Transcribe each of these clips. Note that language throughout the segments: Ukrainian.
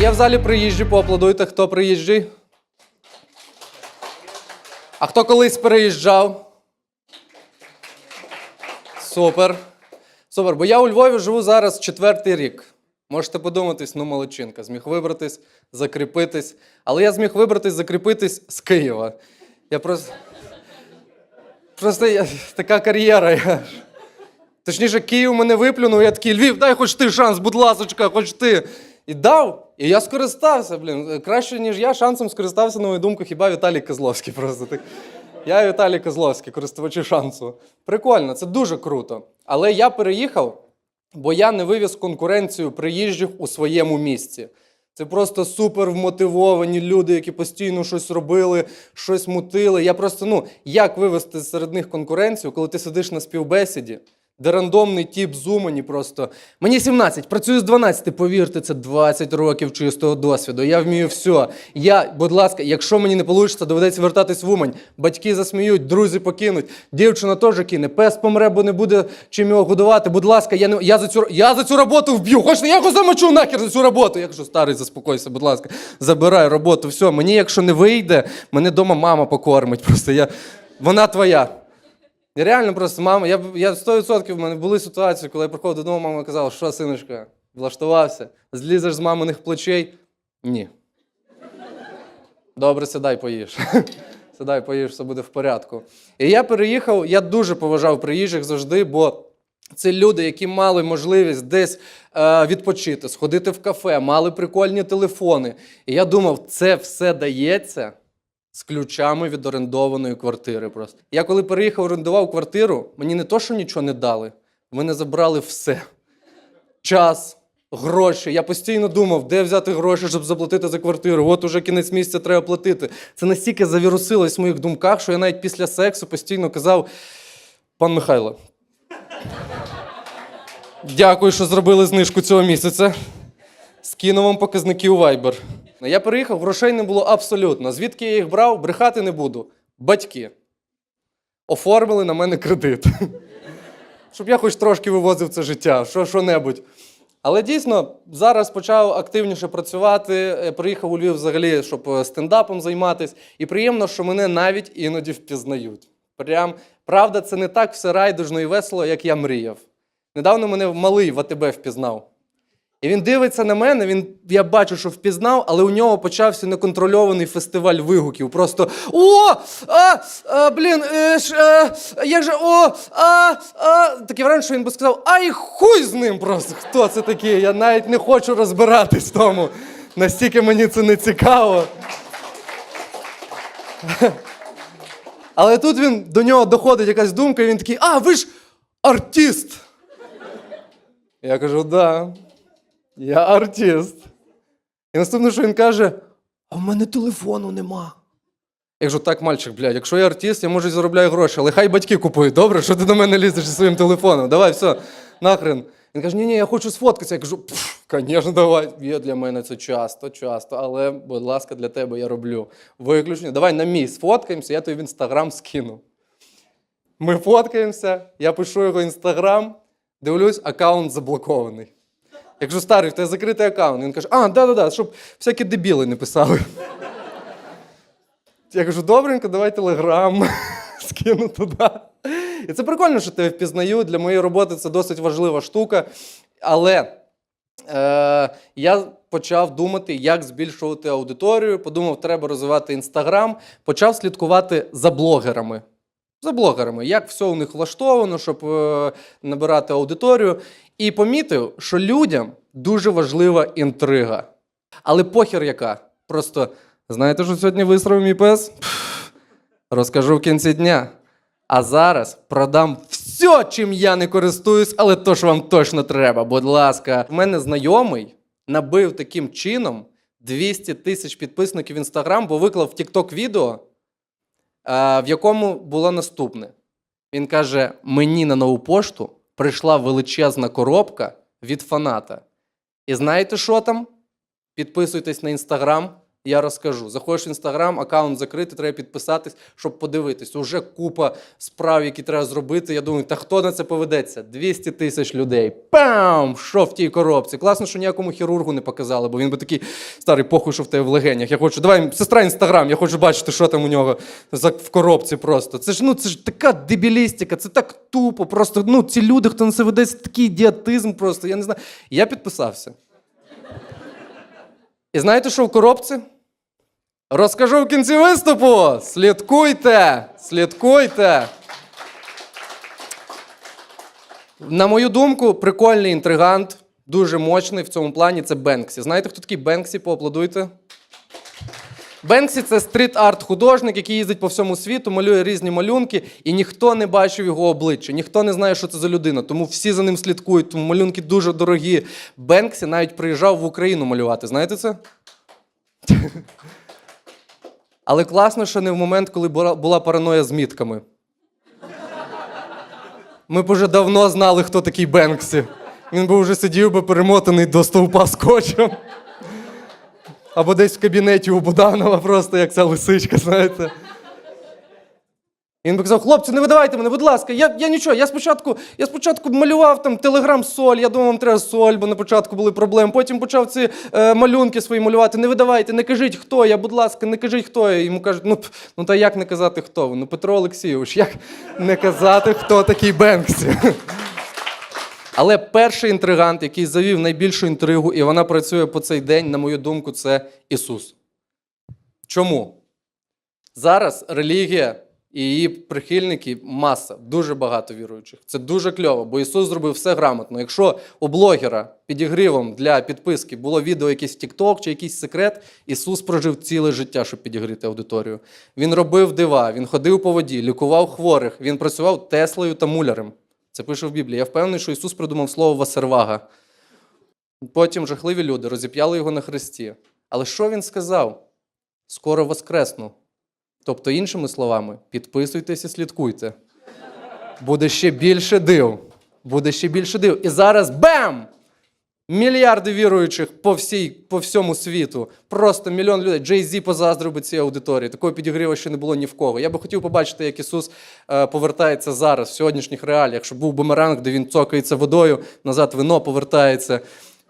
Є в залі приїжджі, поаплодуйте, хто приїжджий. А хто колись переїжджав? Супер. Супер. Бо я у Львові живу зараз четвертий рік. Можете подуматись, ну молодчинка, зміг вибратись, закріпитись. Але я зміг вибратись, закріпитись з Києва. Я просто. Просто я... така кар'єра. Я... Точніше, Київ мене виплюнув, я такий, Львів, дай хоч ти шанс, будь ласочка, хоч ти. І дав. І я скористався, блін. Краще, ніж я, шансом скористався, на мою думку, хіба Віталій Козловський просто. Так. Я Віталій Козловський, користувачі шансу. Прикольно, це дуже круто. Але я переїхав, бо я не вивіз конкуренцію приїжджих у своєму місці. Це просто супер вмотивовані люди, які постійно щось робили, щось мутили. Я просто, ну, як вивести серед них конкуренцію, коли ти сидиш на співбесіді, де рандомний тіп з Умані просто. Мені 17, працюю з 12, повірте, це 20 років чистого досвіду. Я вмію все. Я, будь ласка, якщо мені не вийде, доведеться вертатись в Умань. Батьки засміють, друзі покинуть, дівчина теж кине, пес помре, бо не буде чим його годувати. Будь ласка, я не я за цю я за цю роботу вб'ю. Хочете, я його замочу нахер за цю роботу. Я кажу, старий, заспокойся, будь ласка, забирай роботу. Все, мені, якщо не вийде, мене вдома мама покормить. Просто я вона твоя. І реально просто мама, я, я 100% в мене були ситуації, коли я приходив додому, мама казала, що синочка, влаштувався, злізеш з маминих плечей? Ні. Добре, сідай, поїж. Сідай, поїж, все буде в порядку. І я переїхав, я дуже поважав приїжджих завжди, бо це люди, які мали можливість десь е, відпочити, сходити в кафе, мали прикольні телефони. І я думав, це все дається з ключами від орендованої квартири. Просто я коли переїхав, орендував квартиру, мені не то, що нічого не дали, мене забрали все: час, гроші. Я постійно думав, де взяти гроші, щоб заплатити за квартиру. От уже кінець місяця треба платити. Це настільки завірусилось в моїх думках, що я навіть після сексу постійно казав: пан Михайло. Дякую, що зробили знижку цього місяця. Скину вам показники у Viber. Ну, Я переїхав, грошей не було абсолютно. Звідки я їх брав, брехати не буду. Батьки оформили на мене кредит. Щоб я хоч трошки вивозив це життя, що, що-небудь. Але дійсно зараз почав активніше працювати. е, Приїхав у Львів взагалі, щоб е, стендапом займатися. І приємно, що мене навіть іноді впізнають. Прям правда, це не так все райдужно і весело, як я мріяв. Недавно мене малий в АТБ впізнав. І він дивиться на мене, він, я бачу, що впізнав, але у нього почався неконтрольований фестиваль вигуків. Просто О! А, а, блін, е, ш, а, як же, о, а, а. Таке враження, що він би сказав, ай хуй з ним просто. Хто це такий? Я навіть не хочу розбиратись в тому. Настільки мені це не цікаво. Але тут він до нього доходить якась думка, і він такий, а, ви ж артист. Я кажу, да. Я артист. І наступне, що він каже: а в мене телефону нема. Я кажу, так, мальчик, блядь, якщо я артист, я може заробляю гроші, але хай батьки купують, добре, що ти до мене лізеш зі своїм телефоном? Давай, все, нахрен. Він каже, ні, ні, я хочу сфоткатися. Я кажу, звісно, давай. Є для мене це часто, часто, але, будь ласка, для тебе я роблю. Виключення. Давай на мій сфоткаємося, я тобі в інстаграм скину. Ми фоткаємося, я пишу його інстаграм, дивлюсь, аккаунт заблокований. Я кажу, старий, в тебе закритий аккаунт. Він каже, а, да-да-да, щоб всякі дебіли не писали. Я кажу, добренько, давай телеграм, скину туди. І це прикольно, що тебе впізнають. Для моєї роботи це досить важлива штука. Але е, я почав думати, як збільшувати аудиторію. Подумав, треба розвивати інстаграм, почав слідкувати за блогерами. За блогерами, як все у них влаштовано, щоб е, набирати аудиторію. І помітив, що людям дуже важлива інтрига. Але похер яка. Просто знаєте, що сьогодні висрав мій пес? Розкажу в кінці дня. А зараз продам все, чим я не користуюсь, але то ж вам точно треба. Будь ласка, в мене знайомий набив таким чином 200 тисяч підписників в інстаграм, бо виклав в TikTok відео, в якому було наступне. Він каже: мені на нову пошту прийшла величезна коробка від фаната. І знаєте, що там? Підписуйтесь на інстаграм, Я розкажу. Заходиш в інстаграм, аккаунт закритий, треба підписатись, щоб подивитись. Уже купа справ, які треба зробити. Я думаю, та хто на це поведеться? 200 тисяч людей. Пам! Що в тій коробці? Класно, що ніякому хірургу не показали, бо він би такий старий похуй, що в тебе в легенях. Я хочу, давай, сестра інстаграм, я хочу бачити, що там у нього в коробці просто. Це ж ну це ж така дебілістика, це так тупо. Просто ну ці люди, хто на це веде, це такий ідіотизм просто. Я не знаю. Я підписався. І знаєте, що в коробці? Розкажу в кінці виступу. Слідкуйте! Слідкуйте! На мою думку, прикольний інтригант, дуже мощний в цьому плані це Бенксі. Знаєте, хто такий Бенксі? Поаплодуйте. Бенксі це стріт-арт художник, який їздить по всьому світу, малює різні малюнки, і ніхто не бачив його обличчя, ніхто не знає, що це за людина. Тому всі за ним слідкують, тому малюнки дуже дорогі. Бенксі навіть приїжджав в Україну малювати. Знаєте це? Але класно, що не в момент, коли була параноя з мітками. Ми б уже давно знали, хто такий Бенксі. Він би вже сидів би перемотаний до стовпа скотчем. Або десь в кабінеті у Буданова, просто як ця лисичка, знаєте. Він би казав, хлопці, не видавайте мене, будь ласка, я, я нічого. Я спочатку, я спочатку малював там телеграм соль, я думав, вам треба соль, бо на початку були проблеми. Потім почав ці е, малюнки свої малювати. Не видавайте, не кажіть, хто я, будь ласка, не кажіть, хто я. Йому кажуть, ну, ну та як не казати, хто? Ну, Петро Олексійович, як не казати, хто такий Бенксі? Але перший інтригант, який завів найбільшу інтригу, і вона працює по цей день, на мою думку, це Ісус. Чому? Зараз релігія і її прихильники маса, дуже багато віруючих. Це дуже кльово, бо Ісус зробив все грамотно. Якщо у блогера підігривом для підписки було відео якийсь TikTok чи якийсь секрет, Ісус прожив ціле життя, щоб підігріти аудиторію. Він робив дива, він ходив по воді, лікував хворих, він працював Теслою та мулярем. Це пише в Біблії. Я впевнений, що Ісус придумав слово Васервага. Потім жахливі люди розіп'яли його на хресті. Але що він сказав? Скоро воскресну. Тобто, іншими словами, підписуйтесь і слідкуйте. Буде ще більше див. Буде ще більше див. І зараз бем! Мільярди віруючих по, всій, по всьому світу. Просто мільйон людей. Джей Зі позаздрив би цій аудиторії. Такого підігріву ще не було ні в кого. Я би хотів побачити, як Ісус е, повертається зараз, в сьогоднішніх реаліях, щоб був бумеранг, де він цокається водою, назад вино повертається.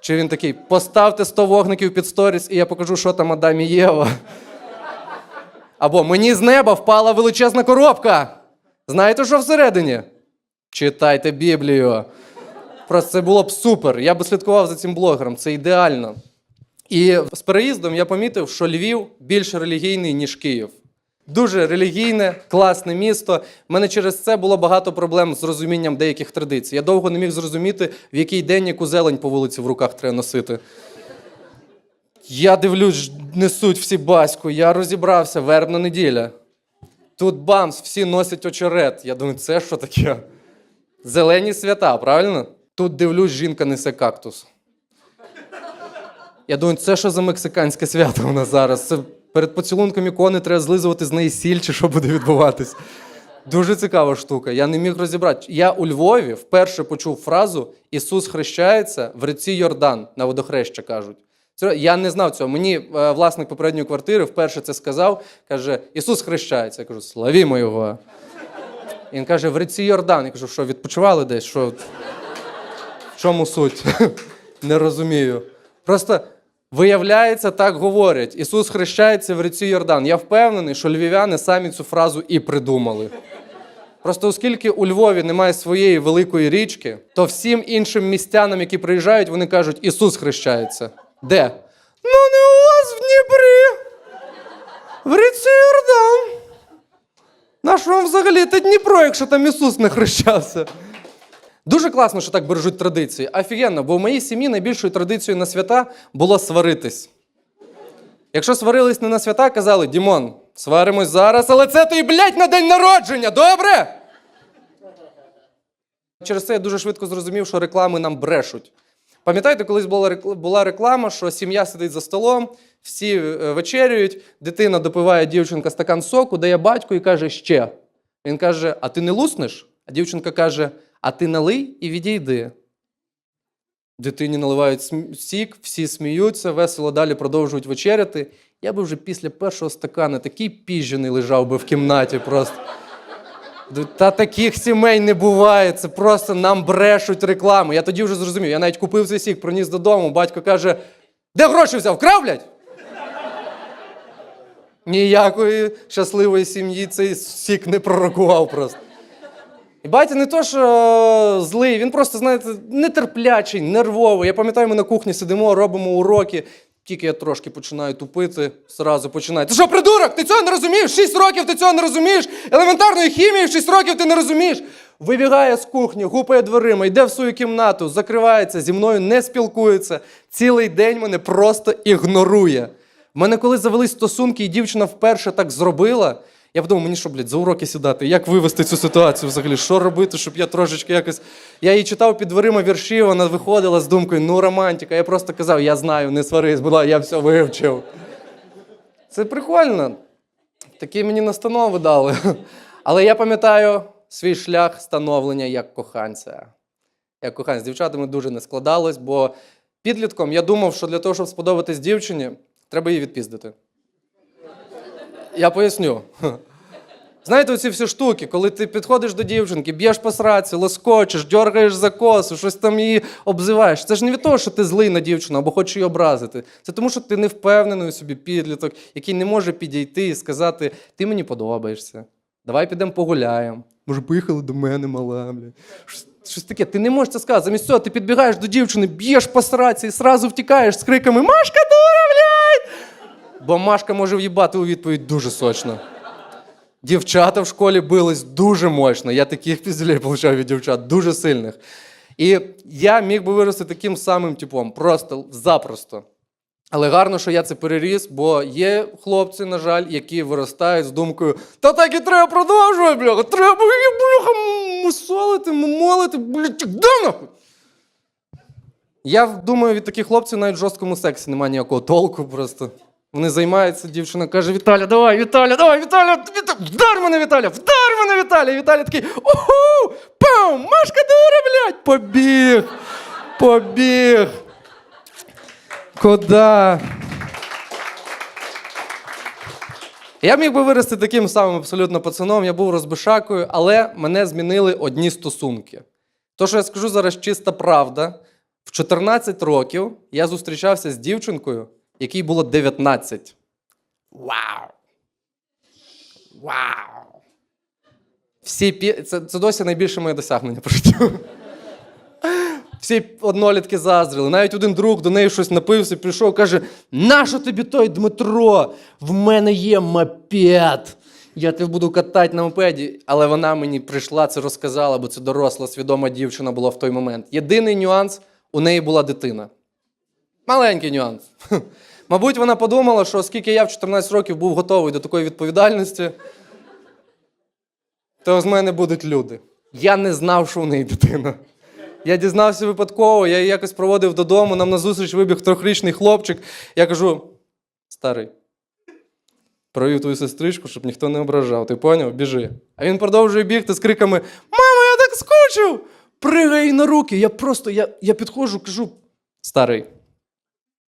Чи він такий: поставте 100 вогників під сторіс, і я покажу, що там Адам і Єва. Або мені з неба впала величезна коробка. Знаєте, що всередині? Читайте Біблію. Просто це було б супер. Я би слідкував за цим блогером, це ідеально. І з переїздом я помітив, що Львів більш релігійний, ніж Київ. Дуже релігійне, класне місто. У мене через це було багато проблем з розумінням деяких традицій. Я довго не міг зрозуміти, в який день яку зелень по вулиці в руках треба носити. Я дивлюсь, несуть всі баську, я розібрався, вербна неділя. Тут бамс, всі носять очерет. Я думаю, це що таке? Зелені свята, правильно? Тут дивлюсь, жінка несе кактус. Я думаю, це що за мексиканське свято у нас зараз? Це перед поцілунком ікони треба злизувати з неї сіль, чи що буде відбуватись. Дуже цікава штука. Я не міг розібрати. Я у Львові вперше почув фразу Ісус хрещається в реці Йордан на водохреща кажуть. Я не знав цього. Мені е, власник попередньої квартири вперше це сказав. Каже: Ісус хрещається. Я кажу, славімо його. Він каже, в реці Йордан. Я кажу, що відпочивали десь? Що... В чому суть? Не розумію. Просто виявляється, так говорять. Ісус хрещається в реці Йордан. Я впевнений, що львів'яни самі цю фразу і придумали. Просто оскільки у Львові немає своєї великої річки, то всім іншим містянам, які приїжджають, вони кажуть, Ісус хрещається. Де? Ну, не у вас в Дніпрі. В ріці Йордан. На вам взагалі те Дніпро, якщо там Ісус не хрещався? Дуже класно, що так бережуть традиції. Офігенно, бо в моїй сім'ї найбільшою традицією на свята було сваритись. Якщо сварились не на свята, казали, Дімон, сваримось зараз, але це і, блядь, на день народження, добре? Через це я дуже швидко зрозумів, що реклами нам брешуть. Пам'ятаєте, колись була рекл- була реклама, що сім'я сидить за столом, всі е, вечерюють, дитина допиває дівчинка стакан соку, дає батьку і каже ще. Він каже: А ти не луснеш? А дівчинка каже: А ти налий і відійди. Дитині наливають сік, всі сміються, весело далі продовжують вечеряти. Я би вже після першого стакана такий піжений лежав би в кімнаті просто. Та таких сімей не буває. Це просто нам брешуть рекламу. Я тоді вже зрозумів. Я навіть купив цей сік, приніс додому. Батько каже: де гроші взяв? Крав, блядь? Ніякої щасливої сім'ї цей сік не пророкував просто. І батя не то, що злий, він просто, знаєте, нетерплячий, нервовий. Я пам'ятаю, ми на кухні сидимо, робимо уроки. Тільки я трошки починаю тупити, зразу починає. Ти що, придурок? Ти цього не розумієш? Шість років ти цього не розумієш? Елементарної хімії шість років ти не розумієш. Вибігає з кухні, гупає дверима, йде в свою кімнату, закривається, зі мною не спілкується. Цілий день мене просто ігнорує. В мене коли завелись стосунки, і дівчина вперше так зробила. Я подумав, мені що, блядь, за уроки сідати? Як вивести цю ситуацію взагалі? Що робити, щоб я трошечки якось. Я їй читав під дверима вірші, вона виходила з думкою, ну романтика. Я просто казав, я знаю, не сварись, ласка, я все вивчив. Це прикольно. Такі мені настанови дали. Але я пам'ятаю свій шлях становлення як коханця. Як коханець з дівчатами дуже не складалось, бо підлітком я думав, що для того, щоб сподобатись дівчині, треба її відпіздити. Я поясню. Знаєте, оці всі штуки, коли ти підходиш до дівчинки, б'єш по сраці, лоскочеш, дергаєш за косу, щось там її обзиваєш. Це ж не від того, що ти злий на дівчину або хочеш її образити. Це тому, що ти не впевнений у собі підліток, який не може підійти і сказати: ти мені подобаєшся. Давай підемо погуляємо. Може, поїхали до мене, мала. Бля. Щось таке. Ти не можеш це сказати. Замість цього ти підбігаєш до дівчини, б'єш по сраці і сразу втікаєш з криками Машка дура, блядь! Бо Машка може в'їбати у відповідь дуже сочно. Дівчата в школі бились дуже мощно. Я таких пізділей получав від дівчат, дуже сильних. І я міг би вирости таким самим типом, просто запросто. Але гарно, що я це переріс, бо є хлопці, на жаль, які виростають з думкою: та так і треба продовжувати, бляха, треба її, бляха, мусолити, молити, блядь, де нахуй? Я думаю, від таких хлопців навіть в жорсткому сексі немає ніякого толку просто. Вони займаються, дівчина каже: Віталя, давай, Віталя, давай, Віталя, Віта... вдар мене, Віталя, вдар мене, Віталя. І Віталя такий, уху, пам, Машка дура, блядь, побіг, побіг. Куда? Я міг би вирости таким самим абсолютно пацаном, я був розбишакою, але мене змінили одні стосунки. То, що я скажу зараз чиста правда, в 14 років я зустрічався з дівчинкою, якій було 19. Вау! Вау! Всі пі... це, це досі найбільше моє досягнення по життю. Всі однолітки заздрили. Навіть один друг до неї щось напився, прийшов, каже: Нащо тобі той Дмитро? В мене є мопед. Я тебе буду катати на мопеді. Але вона мені прийшла, це розказала, бо це доросла, свідома дівчина була в той момент. Єдиний нюанс у неї була дитина. Маленький нюанс. Мабуть, вона подумала, що оскільки я в 14 років був готовий до такої відповідальності, то з мене будуть люди. Я не знав, що у неї дитина. Я дізнався випадково, я її якось проводив додому, нам назустріч вибіг трьохрічний хлопчик. Я кажу: старий, провів твою сестричку, щоб ніхто не ображав. Ти поняв? Біжи. А він продовжує бігти з криками: Мамо, я так скучив! Пригай на руки. Я просто я, я підходжу, кажу: старий,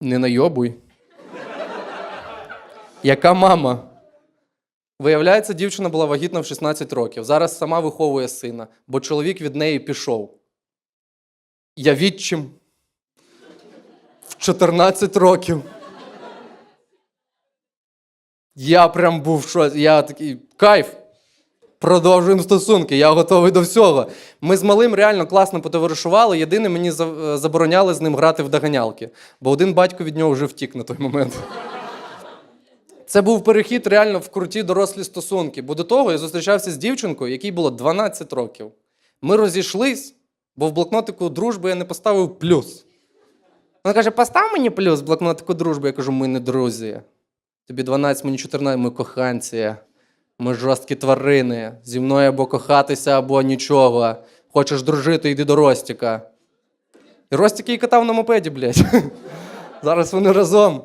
не найобуй. Яка мама? Виявляється, дівчина була вагітна в 16 років. Зараз сама виховує сина, бо чоловік від неї пішов. Я відчим в 14 років. Я прям був шоці. Я такий кайф. Продовжуємо стосунки, я готовий до всього. Ми з малим реально класно потоваришували. Єдине, мені е, забороняли з ним грати в доганялки, бо один батько від нього вже втік на той момент. Це був перехід реально в круті дорослі стосунки. Бо до того я зустрічався з дівчинкою, якій було 12 років. Ми розійшлись, бо в блокнотику дружби я не поставив плюс. Вона каже: постав мені плюс в блокнотику дружби. Я кажу, ми не друзі. Тобі 12, мені 14, ми коханці. Ми жорсткі тварини. Зі мною або кохатися, або нічого. Хочеш дружити, йди до Ростіка. І Ростік її катав на мопеді, блядь. Зараз вони разом.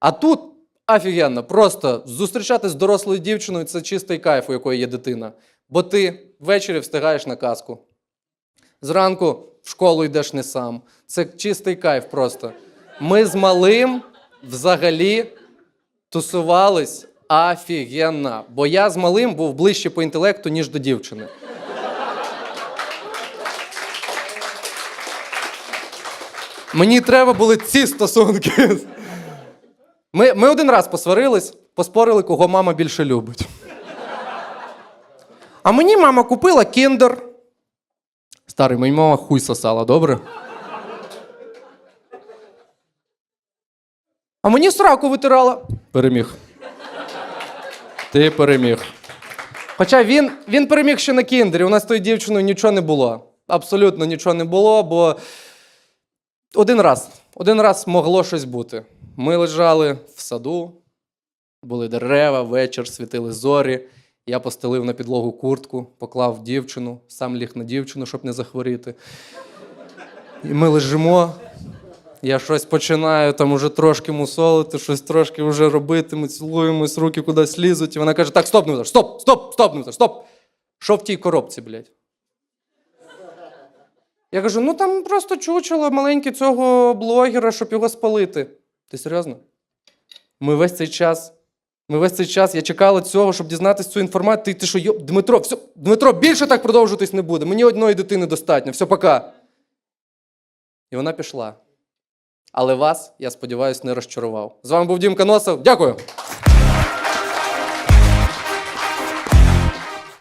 А тут офігенно, просто зустрічатись з дорослою дівчиною це чистий кайф, у якої є дитина. Бо ти ввечері встигаєш на казку. Зранку в школу йдеш не сам. Це чистий кайф просто. Ми з малим взагалі тусувались офігенно. Бо я з малим був ближче по інтелекту, ніж до дівчини. Мені треба були ці стосунки. Ми, ми один раз посварились, поспорили, кого мама більше любить. А мені мама купила кіндер. Старий, мені мама хуй сосала, добре? А мені сраку витирала. Переміг. Ти переміг. Хоча він, він переміг ще на кіндері. У нас з тою дівчиною нічого не було. Абсолютно нічого не було, бо один раз. Один раз могло щось бути. Ми лежали в саду, були дерева, вечір, світили зорі. Я постелив на підлогу куртку, поклав дівчину, сам ліг на дівчину, щоб не захворіти. І ми лежимо. Я щось починаю там уже трошки мусолити, щось трошки вже робити, ми цілуємось, руки кудись лізуть. І вона каже: так, стоп, Дмитро, стоп, стоп, стоп, Дмитро, стоп. Що в тій коробці, блядь? Я кажу: ну там просто чучело маленьке цього блогера, щоб його спалити. Ти серйозно? Ми весь цей час. Ми весь цей час я чекала цього, щоб дізнатися цю інформацію. Ти, ти що, йо... Дмитро, все, Дмитро, більше так продовжуватись не буде. Мені одної дитини достатньо. Все, пока. І вона пішла. Але вас, я сподіваюся, не розчарував. З вами був Дім Каносов. Дякую.